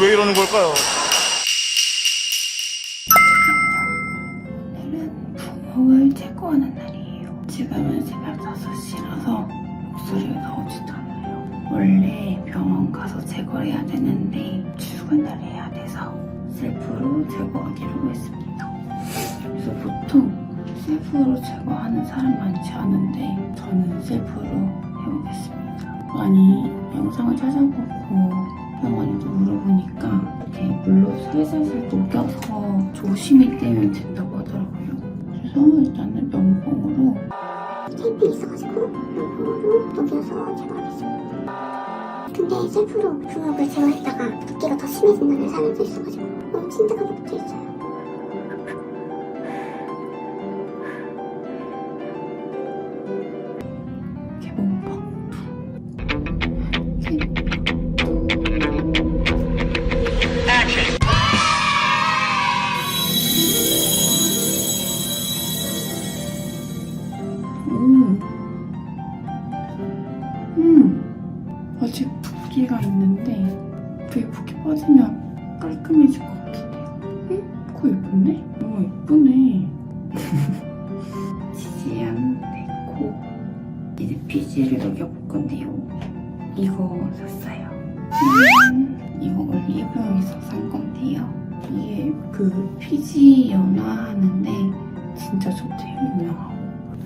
왜 이러는 걸까요? 오늘은 부목을 제거하는 날이에요. 지금은 새벽 5시라서 목소리가 나오지도 않아요. 원래 병원 가서 제거를 해야 되는데 출근을 해야 돼서 셀프로 제거하기로 했습니다. 그래서 보통 셀프로 제거하는 사람 많지 않은데 저는 셀프로 해보겠습니다. 많이 영상을 찾아보고 병원에도 물어보니까 이렇게 물로 살살살 녹여서 조심히 떼면 된다고 하더라고요. 그래서 일단은 면봉으로 테이프 있어가지고 면봉으로 녹여서 제거하겠습니다. 근데 셀프로 부엌을 제거했다가 붓기가 더 심해진다는 사람도 있어가지고 너무 진득하게 붙어있어요. 음. 아직 붓기가 있는데 그게 붓기 빠지면 깔끔해질 것 같은데. 응? 코 예쁜데? 어, 예쁘네. 지지한 내코 이제 피지를 녹여볼 건데요. 이거 샀어요. 음, 이거 올리브영에서 산 건데요. 이게 그 피지 연화하는데 진짜 좋대요. 유명하고.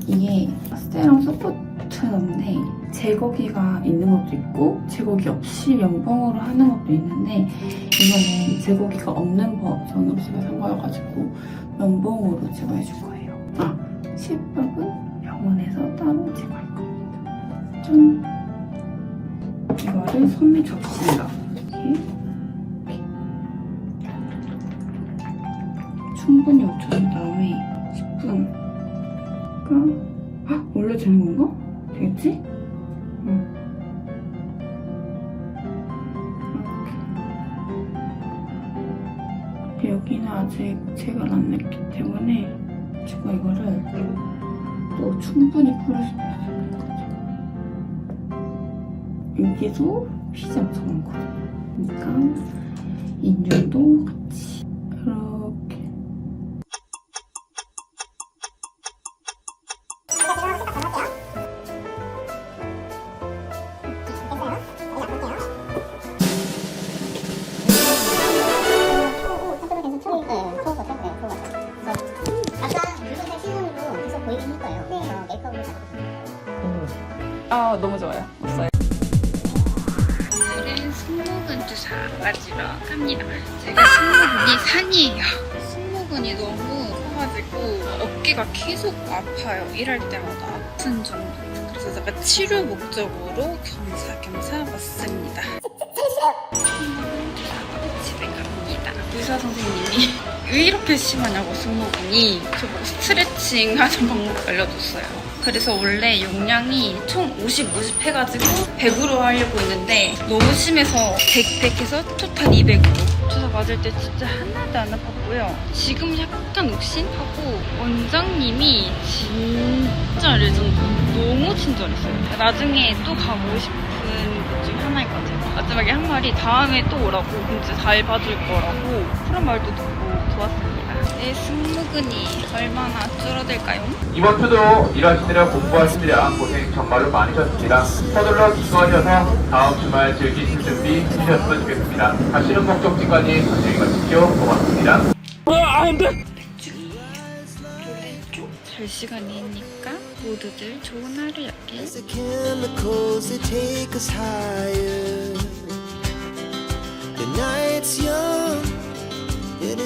이게 세럼 서포트인데 제거기가 있는 것도 있고 제거기 없이 면봉으로 하는 것도 있는데 이거는 제거기가 없는 버전으로 제가 산 거여가지고 면봉으로 제거해줄 거예요. 아, 실밥은 병원에서 따로 제거할 겁니다. 짠! 이거를 손에 접습니다. 이렇게. 충분히 웃혀준 다음에 10분 헉, 원래 되는 건가? 되겠지? 응. 이렇게. 여기는 아직 색을 안 냈기 때문에 제가 이거를 또 충분히 뿌릴 수 있을 것 같아요. 여기도 피지 엄청 많거든요. 그러니까 인중도 같이 이렇게 어, 메이크업을 잡아주세요. 아 너무 좋아요. 없어요. 오늘은 승모근 주사 맞으러 갑니다. 제가 승모근이 산이에요. 승모근이 너무 커가지고 어깨가 계속 아파요. 일할 때마다 아픈 정도. 그래서 제가 치료 목적으로 겸사겸사 왔습니다. 승모근 주사 맞으러 집에 갑니다. 의사 선생님이 왜 이렇게 심하냐고 승모근이 저보고 스트레칭 하는 방법 알려줬어요. 그래서 원래 용량이 총 50, 50 해가지고 100으로 하려고 했는데 너무 심해서 100, 100 해서 토탈 200으로 주사 맞을 때 진짜 하나도 안 아팠고요. 지금 약간 욱신하고 원장님이 진짜 레전드 너무 친절했어요. 나중에 또 가보고 싶은 것중 하나일 것 같아요. 마지막에 한 말이 다음에 또 오라고 진짜 잘 봐줄 거라고 그런 말도 듣고 좋았습니다. 내 승모근이 얼마나 줄어들까요? 이번 주도 일하시느라 공부하시느라 고생 정말로 많으셨습니다. 서둘러 기수하셔서 다음 주말 즐기실 준비 해주셨으면 좋겠습니다. 가시는 목적지까지 안녕히 가십시오. 고맙습니다. 놀랬죠? 잘 시간이니까 모두들 좋은 하루였길. the chemicals that take us higher. The night's young,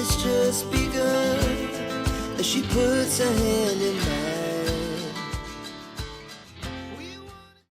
it's just begun. As she puts her hand in mine.